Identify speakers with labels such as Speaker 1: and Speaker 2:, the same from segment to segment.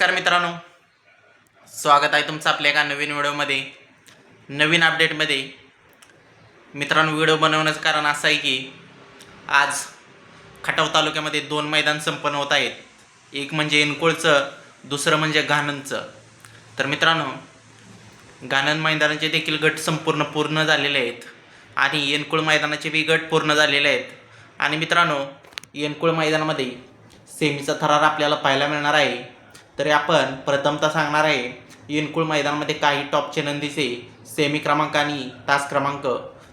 Speaker 1: नमस्कार मित्रांनो. स्वागत आहे तुमचं आपल्या एका नवीन व्हिडिओमध्ये. नवीन अपडेटमध्ये मित्रांनो व्हिडिओ बनवण्याचं कारण असं आहे की आज खटाव तालुक्यामध्ये दोन मैदान संपन्न होत आहेत. एक म्हणजे एनकोळचं दुसरं म्हणजे घाणंदचं तर मित्रांनो घाणंद मैदानाचे देखील गट संपूर्ण पूर्ण झालेले आहेत. आणि येनकुळ मैदानाचे बी गट पूर्ण झालेले आहेत. आणि मित्रांनो येनकुळ मैदानामध्ये सेमीचा थरार आपल्याला पाहायला मिळणार आहे. तरी आपण प्रथमतः सांगणार आहे येनकुळ मैदानामध्ये काही टॉपचे नंदीचे सेमी क्रमांक आणि तास क्रमांक.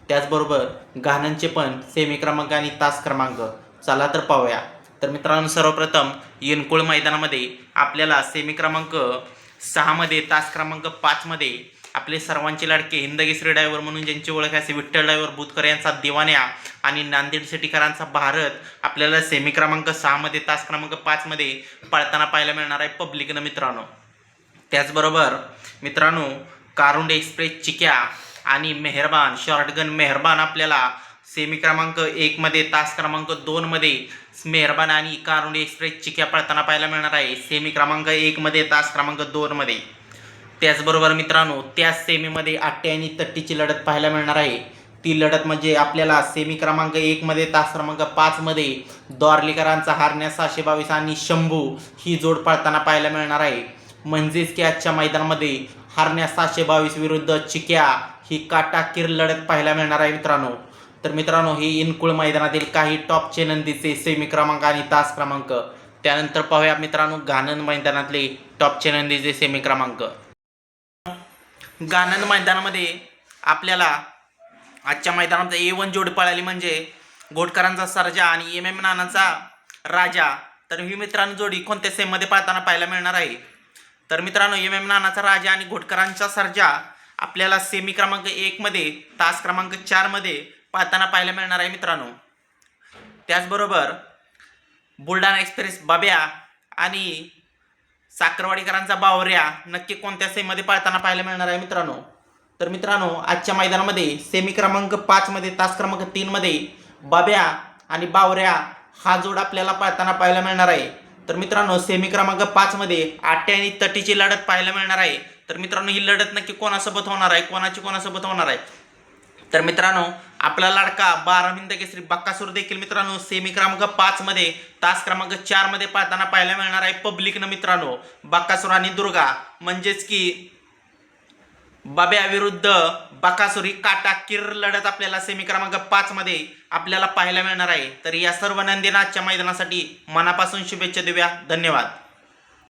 Speaker 1: त्याचबरोबर गाण्यांचे पण सेमी क्रमांक आणि तास क्रमांक. चला तर पाहूया. तर मित्रांनो सर्वप्रथम येनकुळ मैदानामध्ये आपल्याला सेमी क्रमांक सहामध्ये तास क्रमांक पाचमध्ये आपले सर्वांचे लाडके हिंदकेसरी ड्रायव्हर म्हणून ज्यांची ओळख आहे असे विठ्ठल ड्रायव्हर बुतकर यांचा दिवाण्या आणि नांदेड सिटीकरांचा भारत आपल्याला सेमी क्रमांक सहामध्ये तास क्रमांक पाचमध्ये पळताना पाहायला मिळणार आहे पब्लिकनं मित्रांनो. त्याचबरोबर मित्रांनो कारुंड एक्सप्रेस चिक्या आणि मेहरबान शॉर्टगन मेहरबान आपल्याला सेमी क्रमांक एकमध्ये तास क्रमांक दोनमध्ये मेहरबान आणि कारुंड एक्सप्रेस चिक्या पळताना पाहायला मिळणार आहे. सेमी क्रमांक एकमध्ये तास क्रमांक दोनमध्ये त्याचबरोबर मित्रांनो त्याच सेमीमध्ये आट्टे आणि तट्टीची लढत पाहायला मिळणार आहे. ती लढत म्हणजे आपल्याला सेमी क्रमांक एकमध्ये तास क्रमांक पाचमध्ये द्वारलीकरांचा हारण्या सहाशे बावीस आणि शंभू ही जोड पाळताना पाहायला मिळणार आहे. म्हणजेच की आजच्या मैदानामध्ये हारण्या सहाशे बावीस विरुद्ध चिक्या ही काटाकीर लढत पाहायला मिळणार आहे मित्रांनो. तर मित्रांनो हे इनकुळ मैदानातील काही टॉपचे नंदीचे सेमी क्रमांक आणि तास क्रमांक. त्यानंतर पाहूया मित्रांनो घानन मैदानातले टॉपचे नंदीचे सेमी क्रमांक. गाणन मैदानामध्ये आपल्याला आजच्या मैदानात ए वन जोड पळाली म्हणजे घोटकरांचा सर्जा आणि एम एम नानाचा राजा. तर ही मित्रांनो जोडी कोणत्या सेममध्ये पाहताना पाहायला मिळणार आहे? तर मित्रांनो एम एम नानाचा राजा आणि घोटकरांचा सर्जा आपल्याला सेमी क्रमांक एकमध्ये तास क्रमांक चारमध्ये पाहताना पाहायला मिळणार आहे मित्रांनो. त्याचबरोबर बुलढाणा एक्सप्रेस बाब्या आणि साखरवाडीकरांचा बावऱ्या नक्की कोणत्या सेमध्ये पाळताना पाहायला मिळणार आहे मित्रांनो? तर मित्रांनो आजच्या मैदानामध्ये सेमी क्रमांक पाचमध्ये तास क्रमांक तीनमध्ये बाब्या आणि बावऱ्या हा जोड आपल्याला पाळताना पाहायला मिळणार आहे. तर मित्रांनो सेमी क्रमांक पाचमध्ये आट्या आणि तटीची लढत पाहायला मिळणार आहे. तर मित्रांनो ही लढत नक्की कोणासोबत होणार आहे? कोणाची कोणासोबत होणार आहे? तर मित्रांनो आपला लाडका बारा हिंद केसरी बक्कासूर देखील मित्रांनो सेमी क्रमांक पाच मध्ये तास क्रमांक चारमध्ये पाहताना पाहायला मिळणार आहे पब्लिकनं मित्रांनो बक्कासूर आणि दुर्गा. म्हणजेच की बाब्या विरुद्ध बकासूर ही काटाकीर लढत आपल्याला सेमी क्रमांक पाच मध्ये आपल्याला पाहायला मिळणार आहे. तर या सर्व नंदीनाथच्या मैदानासाठी मनापासून शुभेच्छा देऊया. धन्यवाद.